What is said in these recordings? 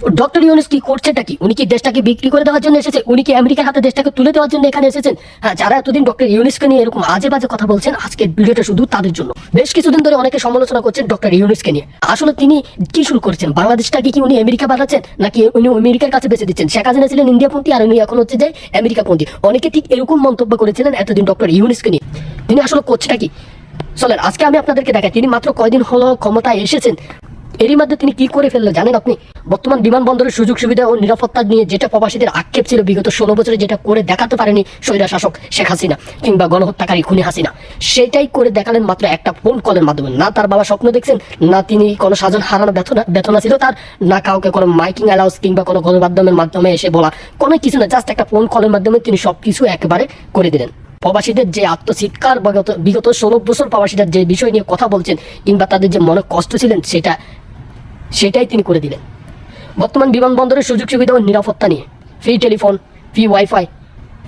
Doctor Yunus কি করছেটা কি? উনি কি দেশটাকে বিক্রি করে দেওয়ার জন্য এসেছে? উনি কি আমেরিকার হাতে দেশটাকে তুলে দেওয়ার জন্য এখানে এসেছেন? হ্যাঁ যারা এতদিন ডক্টর ইউনুসকে নিয়ে এরকম আজে বাজে কথা বলছেন আজকে ভিডিওটা শুধু তাদের জন্য। বেশ কিছুদিন ধরে অনেকে সমালোচনা করছেন ডক্টর ইউনুসকে নিয়ে। আসলে তিনি কি শুরু করেছেন? বাংলাদেশটাকে কি উনি আমেরিকা বানাচ্ছেন নাকি উনি আমেরিকার কাছে বেঁচে দিচ্ছেন? শেখ হাসিনা ছিলেন ইন্ডিয়াপন্থী আর উনি এখন হচ্ছে যে আমেরিকাপন্থী। অনেকে ঠিক এরকম মন্তব্য করেছিলেন এতদিন ডক্টর ইউনুসকে নিয়ে। তিনি আসলে করছেটা কি? চলেন, আজকে আমি আপনাদেরকে দেখাই। তিনি মাত্র কয়দিন হলো ক্ষমতায় এসেছেন। এরই মধ্যে তিনি কি করে ফেললেন জানেন আপনি? বর্তমান বিমানবন্দরের সুযোগ সুবিধা ও নিরাপত্তা নিয়ে যেটা প্রবাসীদের আক্ষেপ ছিল বিগত ষোলো বছরে যেটা করে দেখাতে পারেনি স্বৈরা শাসক শেখ হাসিনা কিংবা গণহত্যাকারী খুনি হাসিনা। সেটাই করে দেখালেন মাত্র একটা ফোন কলের মাধ্যমে। না তার বাবা স্বপ্ন দেখছেন, না তিনি কোনো সাজন হারানো বেতনা বেতনা ছিল তার, না কাউকে কোনো মাইকিং অ্যালাউন্স কিংবা কোনো গণমাধ্যমের মাধ্যমে এসে বলা। কোনো কিছু না জাস্ট একটা ফোন কলের মাধ্যমে তিনি সব কিছু একেবারে করে দিলেন। প্রবাসীদের যে আত্মচিৎকার বিগত বিগত ষোলো বছর প্রবাসীদের যে বিষয় নিয়ে কথা বলছেন কিংবা তাদের যে মনে কষ্ট ছিলেন, সেটা সেটাই তিনি করে দিলেন। বর্তমান বিমানবন্দরের সুযোগ সুবিধা ও নিরাপত্তা নিয়ে free telephone free wifi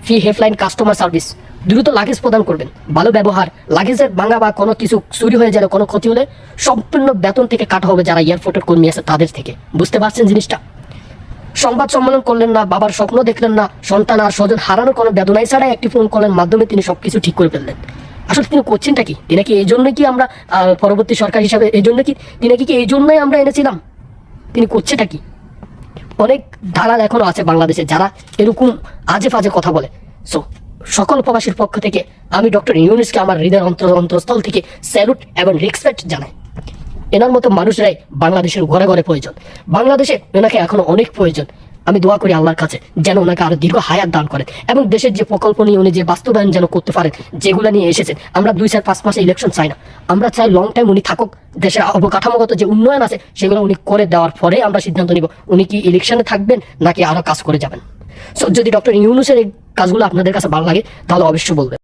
free helpline customer service দ্রুত লাগেজ প্রদান করবেন। ভালো ব্যবহার লাগেজের ভাঙা বা কোনো কিছু চুরি হয়ে গেলে কোনো ক্ষতি হলে সম্পূর্ণ বেতন থেকে কাটা হবে যারা এয়ারপোর্টের কর্মী আছে তাদের থেকে। বুঝতে পারছেন জিনিসটা? সংবাদ সম্মেলন করলেন না, বাবার স্বপ্ন দেখলেন না, সন্তান আর স্বজন হারানোর কোনো বেদনাই ছাড়া একটি ফোন কলের মাধ্যমে তিনি সবকিছু ঠিক করে ফেললেন। আসলে তিনি করছেনটা কি? তিনি কি এই জন্যই কি আমরা পরবর্তী সরকার হিসাবে, এই জন্য কি তিনি কি এই জন্যই আমরা এনেছিলাম? তিনি করছেটা কি? অনেক দালাল এখনও আছে বাংলাদেশে যারা এরকম আজে ফাজে কথা বলে। সো সকল প্রবাসীর পক্ষ থেকে আমি ডক্টর ইউনুসকে আমার হৃদয়ের অন্তর অন্তরস্থল থেকে স্যালুট এবং রেসপেক্ট জানাই। এনার মতো মানুষরাই বাংলাদেশের ঘরে ঘরে প্রয়োজন। বাংলাদেশে এনাকে এখনও অনেক প্রয়োজন। আমি দোয়া করি আল্লাহর কাছে যেন ওনাকে আরও দীর্ঘ হায়াত দান করেন এবং দেশের যে প্রকল্প নিয়ে উনি যে বাস্তবায়ন যেন করতে পারেন, যেগুলো নিয়ে এসেছেন, আমরা দুই চার পাঁচ মাসে ইলেকশন চাই না। আমরা চাই লং টাইম উনি থাকুক, দেশের অবকাঠামোগত যে উন্নয়ন আছে, সেগুলো উনি করে দেওয়ার পরে আমরা সিদ্ধান্ত নিব উনি কি ইলেকশনে থাকবেন নাকি আরও কাজ করে যাবেন। সো যদি ডক্টর ইউনুসের এই কাজগুলো আপনাদের কাছে ভালো লাগে, তাহলে অবশ্যই বলবেন।